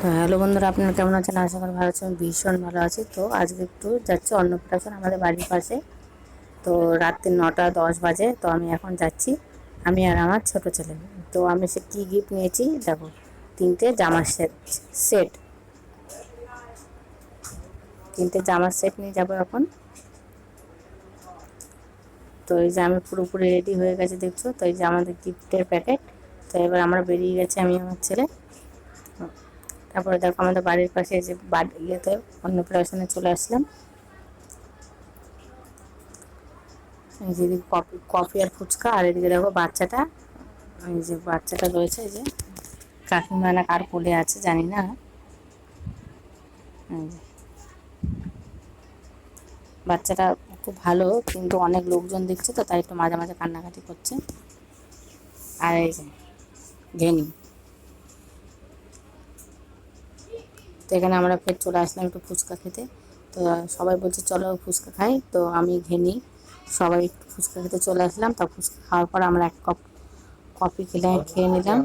তো হ্যালো বন্ধুরা, আপনারা কেমন আছেন? আশা করি ভালো আছেন, ভীষণ ভালো আছি। তো আজকে একটু যাচ্ছি অন্নপ্রাশন আমাদের বাড়ির পাশে। তো রাত্রি নটা দশ বাজে, তো আমি এখন যাচ্ছি, আমি আর আমার ছোট ছেলে। তো আমি সে কী গিফট নিয়েছি? দেখো, তিনটে জামার সেট সেট তিনটে জামার সেট নিয়ে যাব এখন। তো এই যে আমি পুরোপুরি রেডি হয়ে গেছে, দেখছ? তো এই যে আমাদের গিফটের প্যাকেট তো এবার আমরা বেরিয়ে গেছি আমি আমার ছেলে। তারপরে দেখো আমাদের বাড়ির পাশে যে বাড়ি ইয়েতে অন্নপ্রাশনে চলে আসলাম। যে কফি কফি আর ফুচকা, আর এদিকে দেখো বাচ্চাটা, এই যে বাচ্চাটা রয়েছে যে। কাকিমা না কার কোলে আছে জানি না। বাচ্চাটা খুব ভালো, কিন্তু অনেক লোকজন দেখছে তো, তাই একটু মাঝে মাঝে কান্নাকাটি করছে। আর এই যে, ঘেনি। তো এখানে আমরা ফের চলে আসলাম একটু ফুচকা খেতে। তো সবাই বলছে, চলো ফুচকা খাই। তো আমি ঘেনি সবাই একটু ফুচকা খেতে চলে আসলাম। তা ফুচকা খাওয়ার পর আমরা এক কাপ কফি খেলে খেয়ে নিলাম।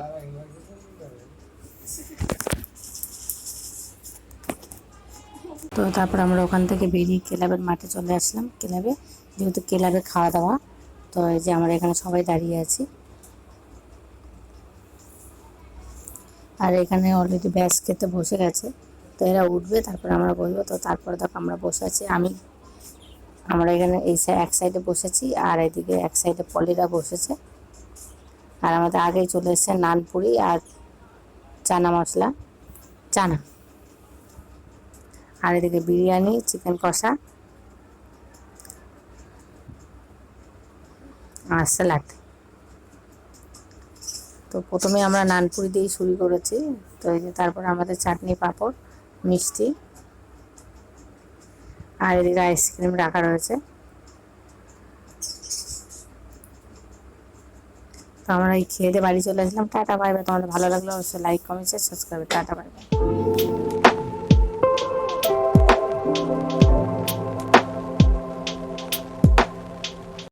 তো তারপর আমরা ওখান থেকে বেরিয়ে ক্লাবের মাঠে চলে আসলাম। ক্লাবে, যেহেতু ক্লাবে খাওয়া দাওয়া, তো এই যে আমরা এখানে সবাই দাঁড়িয়ে আছি। আর এখানে অলরেডি ব্যাস খেতে বসে গেছে। তো এরা উঠবে, তারপর আমরা বসবো। তো তারপরে দেখো আমরা বসে আছি, আমি, আমরা এখানে এই এক সাইডে বসেছি আর এদিকে এক সাইডে পলিরা বসেছে। আর আমাদের আগেই চলে এসেছে নানপুরি আর চানা মশলা, চানা। আর এদিকে বিরিয়ানি চিকেন কষা আর স্যালাড তো প্রথমে আমরা নানপুরি দিয়েই শুরু করেছি। তো এই যে তারপর আমাদের চাটনি পাঁপড়। মিষ্টি। আর এদিকে আইসক্রিম রাখা রয়েছে। তো আমরা এই খেয়ে বাড়ি চলে আসলাম। টাটা বাই বাই তোমাদের ভালো লাগল অবশ্যই like comment subscribe tata bye bye